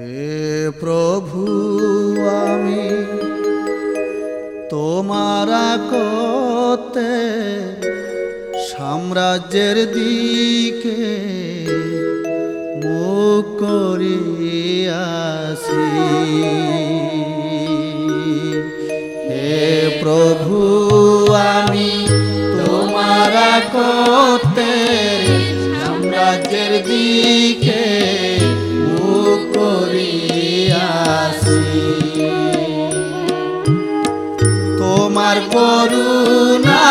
হে প্রভু, আমি তোমারা কতে সাম্রাজ্যের দিকে মুখ করিয়াছি। হে প্রভু, আমি তোমারা কতে সাম্রাজ্যের দিকে করুণা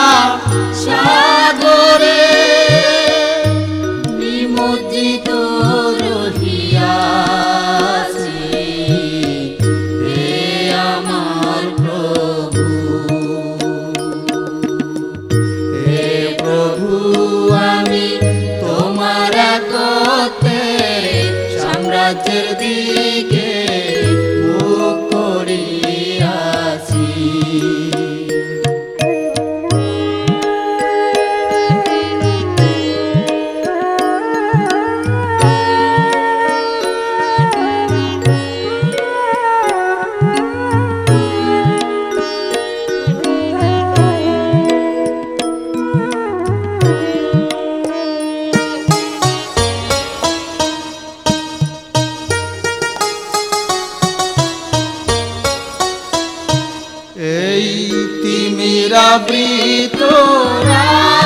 চিরাবৃত রা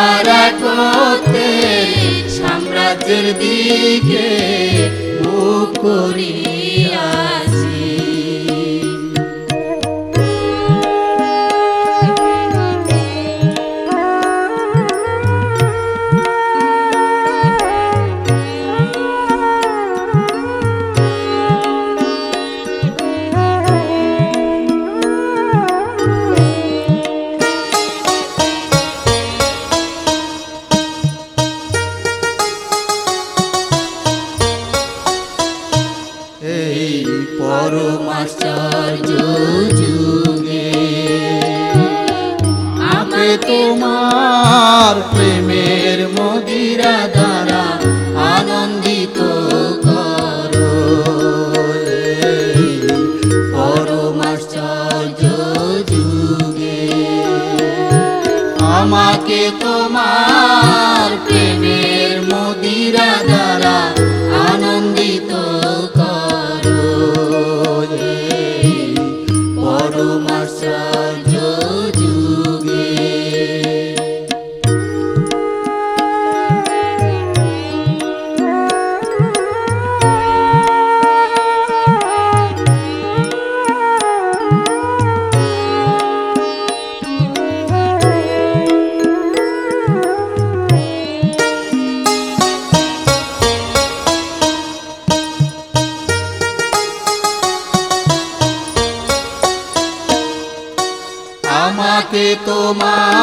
আমার সাম্রাজ্যের দিকে মুখ করি। যুগে আমি তোমার প্রেমের মদিরা দ্বারা তোমার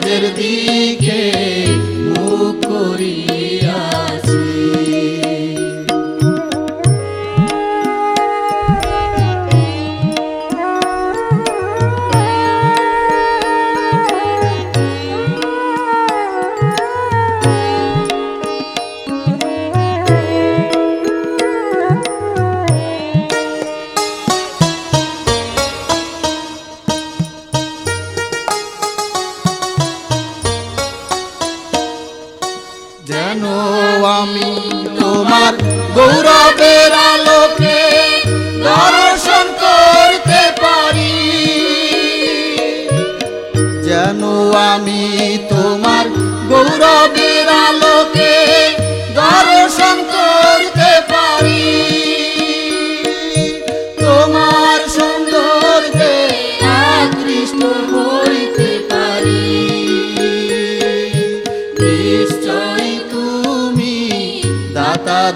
কাজের দিক জানো আমি তোমার গৌরবের আলো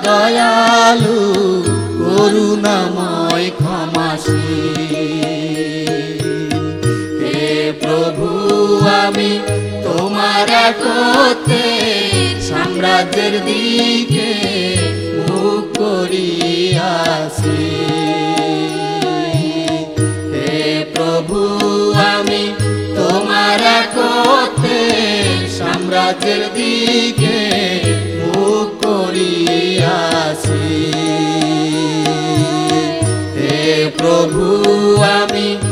দয়ালু, করুণাময় ক্ষমাশীল। হে প্রভু, আমি তোমার করতে সাম্রাজ্যের দিকে মুখ করিয়াছি। হে প্রভু, আমি তোমার করতে সাম্রাজ্যের দিকে assim. Eu a mim.